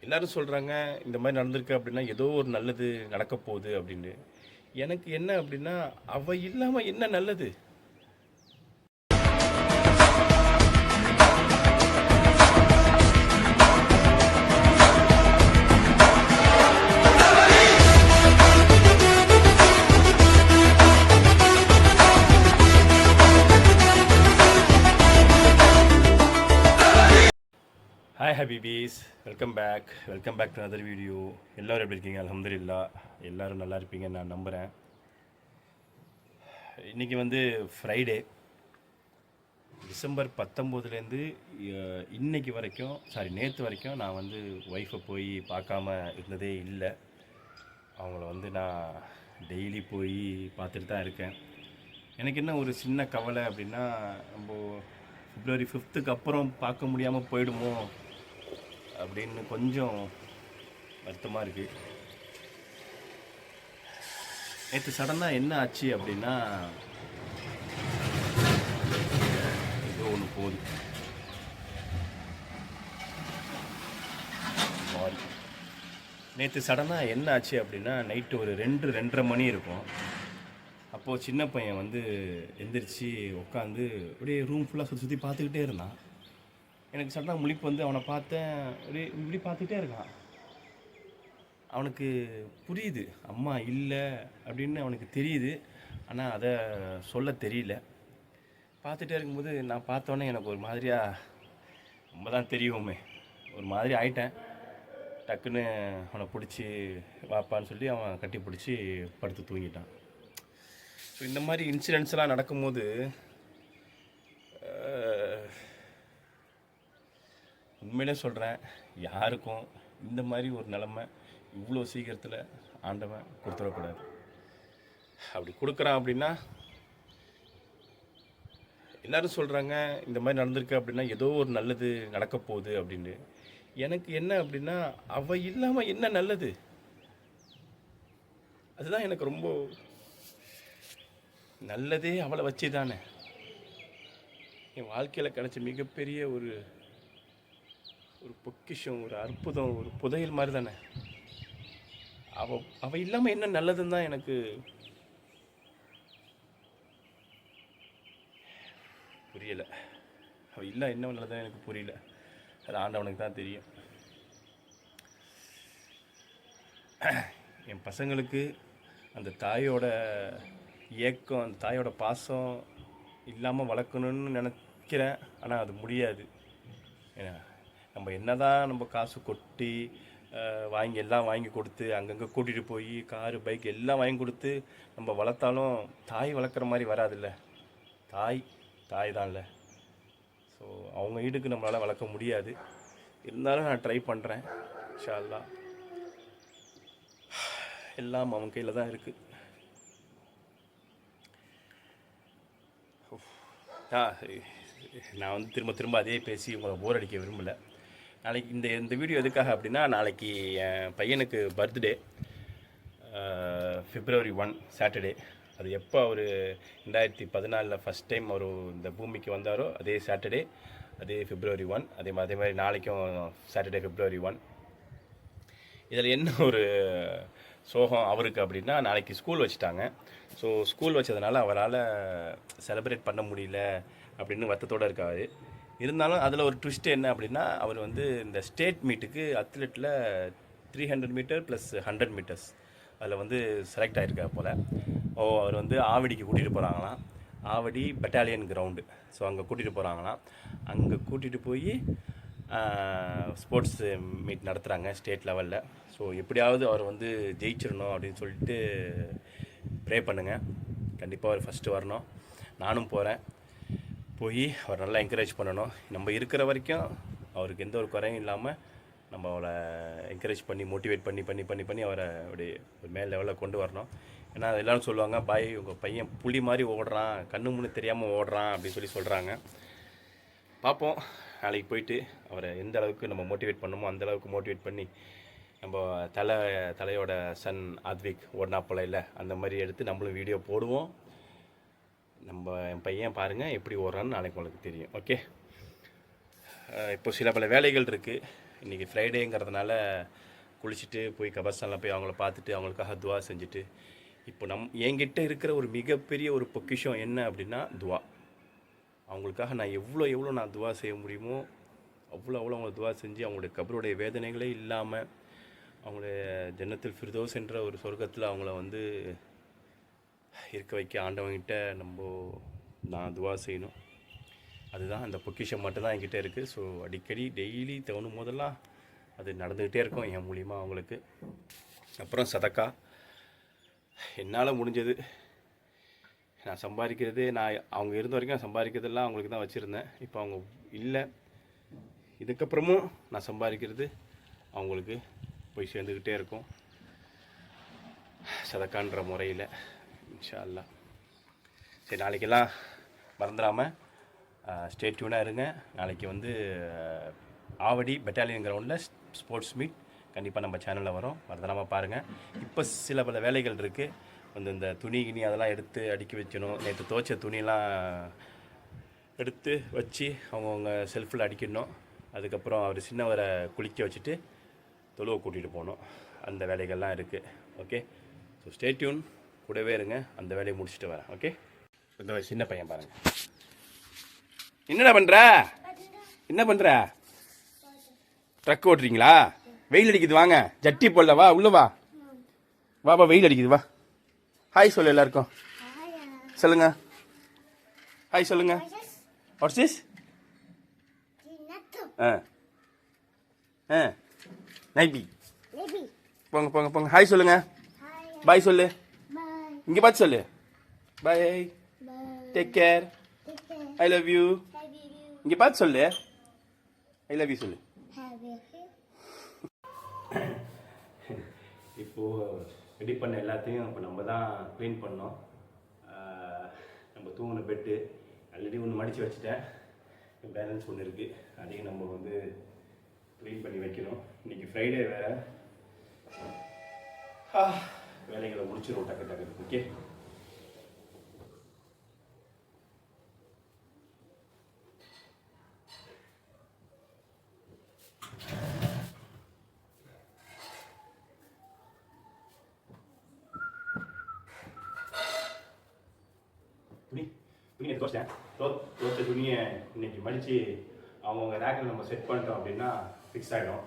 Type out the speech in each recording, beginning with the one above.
எல்லாரும் சொல்கிறாங்க இந்த மாதிரி நடந்திருக்கு அப்படின்னா ஏதோ ஒரு நல்லது நடக்க போகுது அப்படின்னு. எனக்கு என்ன அப்படின்னா அவள் இல்லாமல் என்ன நல்லது? Hi ஹபீபீஸ் welcome back welcome back to other video எல்லோரும் எப்படி இருக்கீங்க? அலமதுல்லா எல்லோரும் நல்லா இருப்பீங்கன்னு நான் நம்புகிறேன் இன்றைக்கி வந்து ஃப்ரைடே டிசம்பர் பத்தொம்போதுலேருந்து இன்னைக்கு வரைக்கும் சாரி நேற்று வரைக்கும் நான் வந்து ஒய்ஃபை போய் பார்க்காம இருந்ததே இல்லை. அவங்கள வந்து நான் டெய்லி போய் பார்த்துட்டு தான் இருக்கேன். எனக்கு என்ன ஒரு சின்ன கவலை அப்படின்னா நம்ம ஃபிப்ரவரி ஃபிஃப்த்துக்கு அப்புறம் பார்க்க முடியாமல் போயிடுமோ? அப்படின்னு கொஞ்சம் வருத்தமாக இருக்குது நேற்று சடனாக என்ன ஆச்சு அப்படின்னா ஏதோ ஒன்று போகுது. நேற்று சடனாக என்ன ஆச்சு அப்படின்னா நைட்டு ஒரு ரெண்டு ரெண்டரை மணி இருக்கும். அப்போது சின்ன பையன் வந்து எந்திரிச்சு உட்காந்து அப்படியே ரூம் ஃபுல்லாக சுற்றி சுற்றி பார்த்துக்கிட்டே இருந்தான். எனக்கு சட்டம் முழிப்பு வந்து அவனை பார்த்தேன். அப்படியே இப்படி பார்த்துட்டே இருக்கான். அவனுக்கு புரியுது. அம்மா இல்லை அப்படின்னு அவனுக்கு தெரியுது. ஆனால் அதை சொல்ல தெரியல. பார்த்துட்டே இருக்கும்போது நான் பார்த்தோன்னே எனக்கு ஒரு மாதிரியாக ரொம்ப தான் தெரியுமே. ஒரு மாதிரி ஆயிட்டேன். டக்குன்னு அவனை பிடிச்சி வாப்பான்னு சொல்லி அவன் கட்டி பிடிச்சி படுத்து தூங்கிட்டான். ஸோ இந்த மாதிரி இன்சிடென்ட்ஸ்லாம் நடக்கும்போது உண்மையிலே சொல்கிறேன் யாருக்கும் இந்த மாதிரி ஒரு நிலமை இவ்வளோ சீக்கிரத்தில் ஆண்டவன் கொடுத்துடக்கூடாது. அப்படி கொடுக்குறான் அப்படின்னா எல்லாரும் சொல்கிறாங்க இந்த மாதிரி நடந்திருக்கு அப்படின்னா ஏதோ ஒரு நல்லது நடக்க போகுது அப்படின்னு. எனக்கு என்ன அப்படின்னா அவள் இல்லாமல் என்ன நல்லது? அதுதான் எனக்கு ரொம்ப நல்லதே அவளை வச்சு தானே என் வாழ்க்கையில் கிடச்ச மிகப்பெரிய ஒரு ஒரு பொக்கிஷம் ஒரு அற்புதம் ஒரு புதையல் மாதிரி தானே. அவ அவள் இல்லாமல் என்ன நல்லதுன்னு தான் எனக்கு புரியலை. அவள் இல்லை என்ன நல்லதுன்னு எனக்கு புரியல. அது ஆண்டவனுக்கு தான் தெரியும். என் பசங்களுக்கு அந்த தாயோட ஏக்கம் அந்த தாயோட பாசம் இல்லாமல் வளர்க்கணும்னு நினைக்கிறேன். ஆனால் அது முடியாது. ஏன்னா நம்ம என்னதான் நம்ம காசு கொட்டி வாங்கி எல்லாம் வாங்கி கொடுத்து அங்கங்கே கூட்டிகிட்டு போய் காரு பைக் எல்லாம் வாங்கி கொடுத்து நம்ம வளர்த்தாலும் தாய் வளர்க்குற மாதிரி வராதுல்ல. தாய் தாய் தான் இல்லை ஸோ அவங்க ஈடுக்கு நம்மளால் வளர்க்க முடியாது. இருந்தாலும் நான் ட்ரை பண்ணுறேன் ஷால்லா எல்லாம் அவன் கையில் தான் இருக்குது நான் வந்து திரும்ப திரும்ப அதே பேசி உங்களை போர் அடிக்க விரும்பலை. நாளைக்கு இந்த இந்த வீடியோ எதுக்காக அப்படின்னா நாளைக்கு என் பையனுக்கு பர்த்டே ஃபிப்ரவரி ஒன் சாட்டர்டே அது எப்போ அவர் ரெண்டாயிரத்தி பதினாலில் ஃபஸ்ட் டைம் அவர் இந்த பூமிக்கு வந்தாரோ அதே சாட்டர்டே அதே ஃபிப்ரவரி ஒன் அதே மாதிரி அதே மாதிரி நாளைக்கும் சாட்டர்டே ஃபிப்ரவரி ஒன் இதில் என்ன ஒரு சோகம் அவருக்கு அப்படின்னா நாளைக்கு ஸ்கூல் வச்சுட்டாங்க. ஸோ ஸ்கூல் வச்சதுனால அவரால் செலிப்ரேட் பண்ண முடியல அப்படின்னு வருத்தத்தோடு இருக்காரு. இருந்தாலும் அதில் ஒரு ட்விஸ்ட் என்ன அப்படின்னா அவர் வந்து இந்த ஸ்டேட் மீட்டுக்கு அத்லெட்டில் three hundred meter plus hundred meters அதில் வந்து செலக்ட் ஆகிருக்கார் போல். ஓ அவர் வந்து ஆவடிக்கு கூட்டிகிட்டு போகிறாங்களாம் ஆவடி பெட்டாலியன் கிரவுண்டு ஸோ அங்கே கூட்டிகிட்டு போகிறாங்களாம் அங்கே கூட்டிகிட்டு போய் ஸ்போர்ட்ஸ் மீட் நடத்துகிறாங்க ஸ்டேட் லெவலில் ஸோ எப்படியாவது அவர் வந்து ஜெயிச்சிடணும் அப்படின்னு சொல்லிட்டு ப்ரே பண்ணுங்கள் கண்டிப்பாக அவர் ஃபஸ்ட்டு வரணும். நானும் போகிறேன் போய் அவர் நல்லா என்கரேஜ் பண்ணணும். நம்ம இருக்கிற வரைக்கும் அவருக்கு எந்த ஒரு குறையும் இல்லாமல் நம்ம அவரை என்கரேஜ் பண்ணி மோட்டிவேட் பண்ணி பண்ணி பண்ணி பண்ணி அவரை அப்படி ஒரு மேல் லெவலில் கொண்டு வரணும். ஏன்னா எல்லோரும் சொல்லுவாங்க பாய் உங்கள் பையன் புலி மாதிரி ஓடுறான் கண்ணு முன்னு தெரியாமல் ஓடுறான் அப்படின்னு சொல்லி சொல்கிறாங்க பார்ப்போம். நாளைக்கு போயிட்டு அவரை எந்த அளவுக்கு நம்ம மோட்டிவேட் பண்ணுமோ அந்த அளவுக்கு மோட்டிவேட் பண்ணி நம்ம தலை தலையோட சன் ஆத்விக் ஓடினா போல இல்லை அந்த மாதிரி எடுத்து நம்மளும் வீடியோ போடுவோம். நம்ம என் பையன் பாருங்கள் எப்படி ஓடுறான்னு நாளைக்கு உங்களுக்கு தெரியும். ஓகே இப்போ சில பல வேலைகள் இருக்குது இன்றைக்கி ஃப்ரைடேங்கிறதுனால குளிச்சுட்டு போய் கபர்ஸ்தானில் போய் அவங்கள பார்த்துட்டு அவங்களுக்காக துவா செஞ்சுட்டு இப்போ நம் என்கிட்ட இருக்கிற ஒரு மிகப்பெரிய ஒரு பொக்கிஷம் என்ன அப்படின்னா துவா. அவங்களுக்காக நான் எவ்வளோ எவ்வளோ நான் துவா செய்ய முடியுமோ அவ்வளோ அவ்வளோ அவங்கள துவா செஞ்சு அவங்களுடைய கபருடைய வேதனைகளே இல்லாமல் அவங்களுடைய ஜன்னத்தில் ஃபிர்தோஸ் என்ற ஒரு சொர்க்கத்தில் அவங்கள வந்து இருக்க வைக்க ஆண்டவங்கிட்ட நம்ம நான் துவா செய்யணும். அதுதான் அந்த பொக்கிஷம் மட்டும்தான் என்கிட்ட இருக்குது ஸோ அடிக்கடி டெய்லி தோணும் போதெல்லாம் அது நடந்துக்கிட்டே இருக்கும் என் மூலிமா அவங்களுக்கு. அப்புறம் சதக்கா. என்னால் முடிஞ்சது. நான் சம்பாதிக்கிறது நான் அவங்க இருந்த வரைக்கும் சம்பாதிக்கிறதெல்லாம் அவங்களுக்கு தான் வச்சுருந்தேன். இப்போ அவங்க இல்லை. இதுக்கப்புறமும் நான் சம்பாதிக்கிறது அவங்களுக்கு போய் சேர்ந்துக்கிட்டே இருக்கும். சதக்கான்ற முறையில். இன்ஷா அல்லா சரி நாளைக்கெல்லாம் மறந்துடாமல் ஸ்டே டியூனாக இருங்க. நாளைக்கு வந்து ஆவடி பெட்டாலியன் கிரவுண்டில் ஸ்போர்ட்ஸ் மீட் கண்டிப்பாக நம்ம சேனலில் வரும். மறந்துடாமல் பாருங்கள் இப்போ சில பல வேலைகள் இருக்குது வந்து இந்த துணி கிணி அதெல்லாம் எடுத்து அடுக்கி வைக்கணும். நேற்று துவைச்ச துணியெல்லாம் எடுத்து வச்சு அவங்கவுங்க செல்ஃபில் அடிக்கணும். அதுக்கப்புறம் அவர் சின்னவரை குளிக்க வச்சுட்டு தொழுவை கூட்டிகிட்டு போகணும். அந்த வேலைகள்லாம் இருக்குது ஓகே ஸோ ஸ்டேட்யூன் கூடவே இருங்க. அந்த வேலையை முடிச்சுட்டு வரேன். ஓகே இந்த சின்ன பையன் பாருங்க. என்னடா பண்ணுற என்ன பண்ணுற ட்ரக் ஓட்டுறீங்களா? வெயில் அடிக்குது வாங்க. ஜட்டி போடல வா உள்ள வா. வா வா வெயில் அடிக்குது வா. ஹாய் சொல்லு எல்லாருக்கும். சொல்லுங்க. ஹாய் சொல்லுங்க. வாட்ஸ் திஸ் ஆ. ஆ. நைபி போங்க போங்க போங்க. ஹாய் சொல்லுங்க. பாய் சொல்லு. இங்கே பார்த்து சொல்லு. Bye take care I love you இங்கே பார்த்து சொல்லு. ஐ லவ் யூ சொல்லு. இப்போது ரெடி பண்ண எல்லாத்தையும் இப்போ நம்ம தான் க்ளீன் பண்ணோம். நம்ம தூங்கின பெட்டு ஆல்ரெடி ஒன்று மடித்து வச்சுட்டேன். பேலன்ஸ் ஒன்று இருக்குது அதையும் நம்ம வந்து க்ளீன் பண்ணி வைக்கணும். இன்றைக்கி ஃப்ரைடே வேறு. வேலைகளை முடிச்சிடும் டக்கு டக்கு ஓகே துணி? துணி எடுத்து வச்சிட்டேன். தோ தோத்த துணியை இன்னைக்கு மடித்து அவங்கவுங்க ரேக்கில் நம்ம செட் பண்ணிட்டோம் அப்படின்னா ஃபிக்ஸ் ஆகிடும்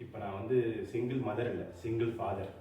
இப்போ நான் வந்து சிங்கிள் மதர் இல்லை சிங்கிள் ஃபாதர்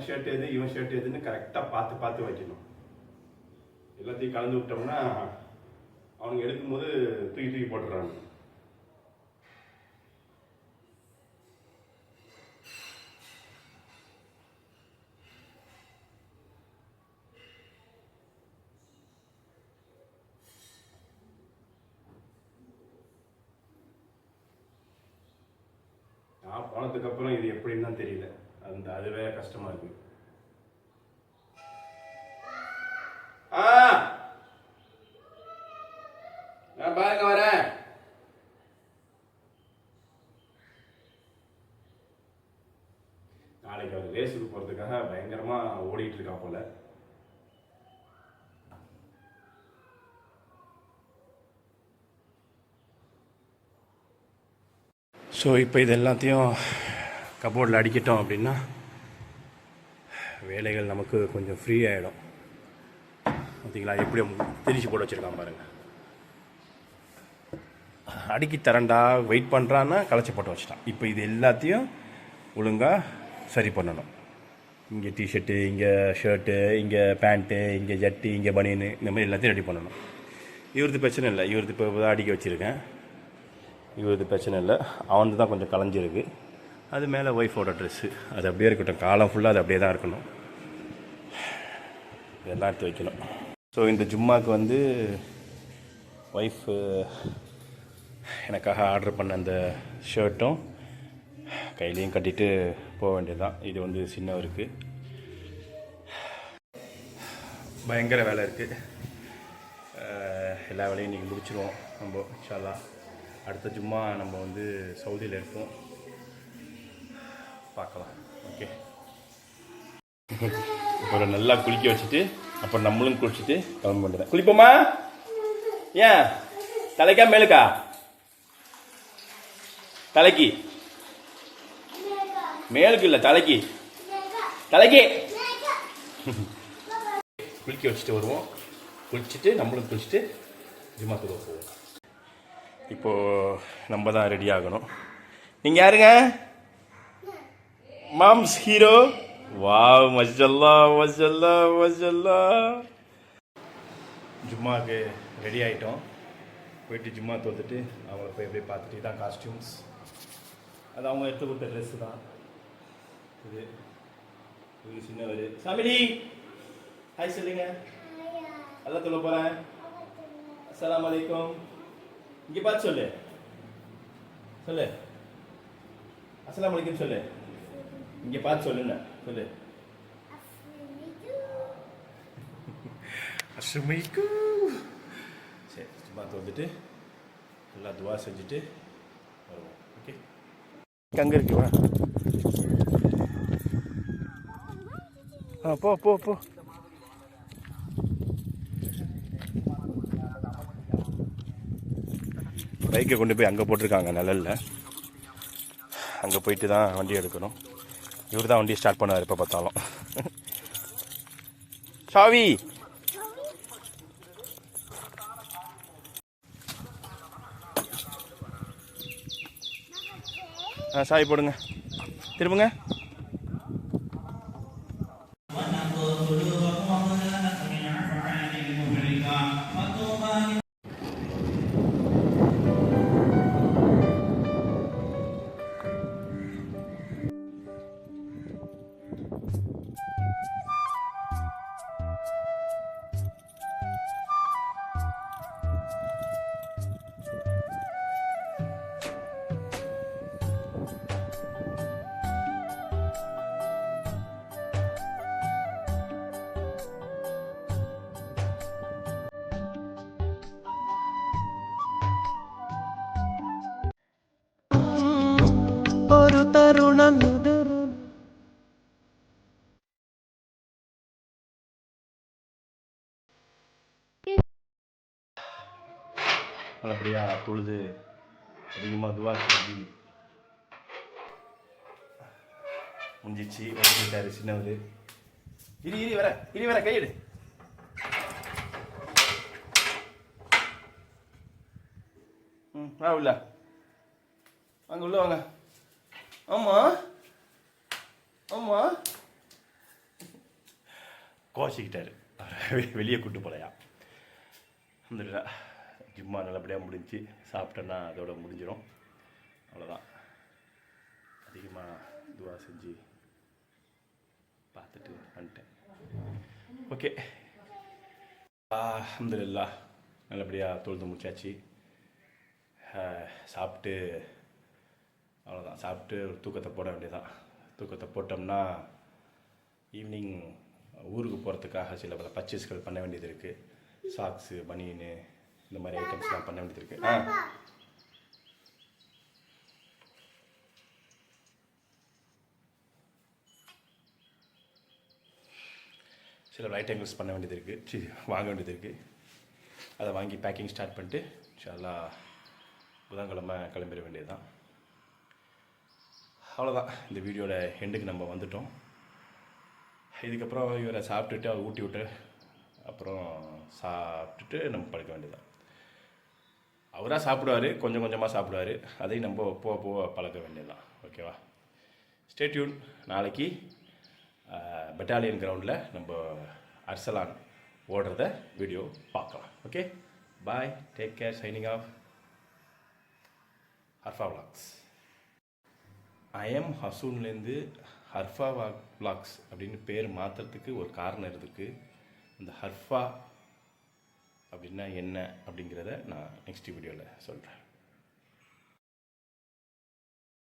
அவன் ஷர்ட் எது இவன் ஷர்ட் எதுன்னு கரெக்டாக பார்த்து பார்த்து வைக்கணும். எல்லாத்தையும் கலந்து விட்டோம்னா அவனுங்க எடுக்கும்போது தூக்கி தூக்கி போட்டுறாங்க ரேஸுக்கு போகிறதுக்காக பயங்கரமாக ஓடிட்டு இருக்கா போல. ஸோ இப்போ இது எல்லாத்தையும் கபோர்டில் அடிக்கிட்டோம் அப்படின்னா வேலைகள் நமக்கு கொஞ்சம் ஃப்ரீ ஆகிடும் பார்த்தீங்களா? எப்படி திரிச்சு போட்டு வச்சுருக்கான் பாருங்கள் அடுக்கி தரண்டா வெயிட் பண்ணுறான்னா களைச்சி போட்டு வச்சுட்டான். இப்போ இது எல்லாத்தையும் ஒழுங்காக சரி பண்ணணும். இங்கே டிஷர்ட்டு இங்கே ஷர்ட்டு இங்கே பேண்ட்டு இங்கே ஜட்டி இங்கே பனியனு இந்த மாதிரி எல்லாத்தையும் ரெடி பண்ணணும். இவரது பிரச்சனை இல்லை. இவரது இப்போ தான் அடிக்க வச்சுருக்கேன். இவரது பிரச்சனை இல்லை. அவனது தான் கொஞ்சம் கலைஞ்சிருக்கு. அது மேலே ஒய்ஃபோட ட்ரெஸ்ஸு அது அப்படியே இருக்கட்டும். காலம் ஃபுல்லாக அது அப்படியே தான் இருக்கணும். இதெல்லாம் எடுத்து வைக்கணும். ஸோ இந்த ஜும்மாவுக்கு வந்து ஒய்ஃபு எனக்காக ஆர்டர் பண்ண அந்த ஷர்ட்டும் கையிலையும் கட்டிட்டு போக வேண்டியதுதான். இது வந்து சின்னவருக்கு பயங்கர வேலை இருக்குது எல்லா வேலையும் இன்றைக்கி முடிச்சிருவோம் நம்ம இன்ஷால்லா அடுத்த ஜும்மா நம்ம வந்து சவுதியில் இருப்போம். பார்க்கலாம். ஓகே. ஒரு நல்லா குளிக்க வச்சுட்டு அப்புறம் நம்மளும் குளிச்சுட்டு கிளம்ப வேண்டியதான் குளிப்போமா? ஏன்? தலைக்கா மேலுக்கா? தலைக்கு. மேலுக்கு இல்லை தலைக்கு. தலைக்கு. குளிக்க வச்சுட்டு வருவோம். குளிச்சுட்டு நம்மளும் குளிச்சுட்டு ஜிம்மா தொழுவ போவோம். இப்போது நம்ம தான் ரெடி ஆகணும். நீங்கள் யாருங்க? மாம்ஸ் ஹீரோ வாவ் மஜல்லா மஜல்லா மஜல்லா ஜும்மாவுக்கு ரெடி ஆகிட்டோம் போயிட்டு ஜும்மா தோத்துட்டு அவங்கள போய் அப்படியே பார்த்துட்டு இதான் காஸ்டியூம்ஸ் அது அவங்க எடுத்து கொடுத்த ட்ரெஸ்ஸு தான். இது இது சின்னவர் சாமிலி ஹாய் சொல்லுங்க அல்லா சொல்ல போகிறேன் அஸ்ஸலாமு அலைக்கும் இங்கே பார்த்து சொல்லு சொல்லு அஸ்ஸலாமு அலைக்கும் சொல்லு இங்கே பார்த்து சொல்லுங்க சொல்லு அசுமைக்கு சரி சும்மா வந்துட்டு நல்லா துவா செஞ்சுட்டு வருவோம் ஓகே அங்கே இருக்கு வா ஆ போ போ போ. பைக்கை கொண்டு போய் அங்கே போட்டிருக்காங்க நிழலில். அங்கே போயிட்டு தான் வண்டி எடுக்கணும். இவர் தான் வண்டியை ஸ்டார்ட் பண்ணுவார் இப்போ பார்த்தாலும். சாவி! ஆ சாவி போடுங்க. திரும்புங்க. கருணமுதரு நல்லபடியாக பொழுது அதிகமாக துவா செஞ்சு. முடிஞ்சிச்சு வந்துட்டாரு சின்னவர். இரு இரு வர இரு வர கையிடு. ம் ஆ உள்ள. வாங்க உள்ள வாங்க. ஆமா. ஆமா. கோச்சிக்கிட்டாரு. வெளியே கூட்டு போலையா? அல்ஹம்துலில்லாஹ் ஜிம்மா நல்லபடியாக முடிஞ்சு சாப்பிட்டேன்னா அதோட முடிஞ்சிடும் அவ்வளோதான் அதிகமாக துவா செஞ்சு பார்த்துட்டு வந்துட்டேன். ஓகே. அல்ஹம்துலில்லா நல்லபடியாக தொழுது முடிச்சாச்சு. சாப்பிட்டு அவ்வளோதான் சாப்பிட்டு ஒரு தூக்கத்தை போட வேண்டியதான் தூக்கத்தை போட்டோம்னா ஈவினிங் ஊருக்கு போகிறதுக்காக சில பல பர்ச்சேஸ்கள் பண்ண வேண்டியது இருக்குது சாக்ஸு பனியனு இந்த மாதிரி ஐட்டம்ஸ்லாம் பண்ண வேண்டியது இருக்குது ஆ. சில ஐட்டங்கள்ஸ் பண்ண வேண்டியது இருக்குது சி வாங்க வேண்டியது இருக்குது அதை வாங்கி பேக்கிங் ஸ்டார்ட் பண்ணிட்டு இன்ஷால்லா புதன்கிழமை கிளம்பிட வேண்டியது தான் அவ்வளோதான் இந்த வீடியோட எண்டுக்கு நம்ம வந்துட்டோம். இதுக்கப்புறம் இவரை சாப்பிட்டுட்டு அவர் ஊட்டி விட்டு அப்புறம் சாப்பிட்டுட்டு நம்ம படுக்க வேண்டியதுதான். அவராக சாப்பிடுவார் கொஞ்சம் கொஞ்சமாக சாப்பிடுவார். அதையும் நம்ம போக போக பழக்க வேண்டியதுதான். ஓகேவா? ஸ்டேட்யூன் நாளைக்கு பெட்டாலியன் கிரவுண்டில் நம்ம அர்சலான் ஓடுறத வீடியோ பார்க்கலாம். Okay bye take care signing off Harfa vlogs. I'm ஹசூன்லேருந்து Harfa walk vlogs அப்படின்னு பேர் மாற்றுறதுக்கு ஒரு காரணம் இருக்குது இந்த ஹர்ஃபா அப்படின்னா என்ன அப்படிங்கிறத நான் நெக்ஸ்ட் வீடியோவில் சொல்கிறேன்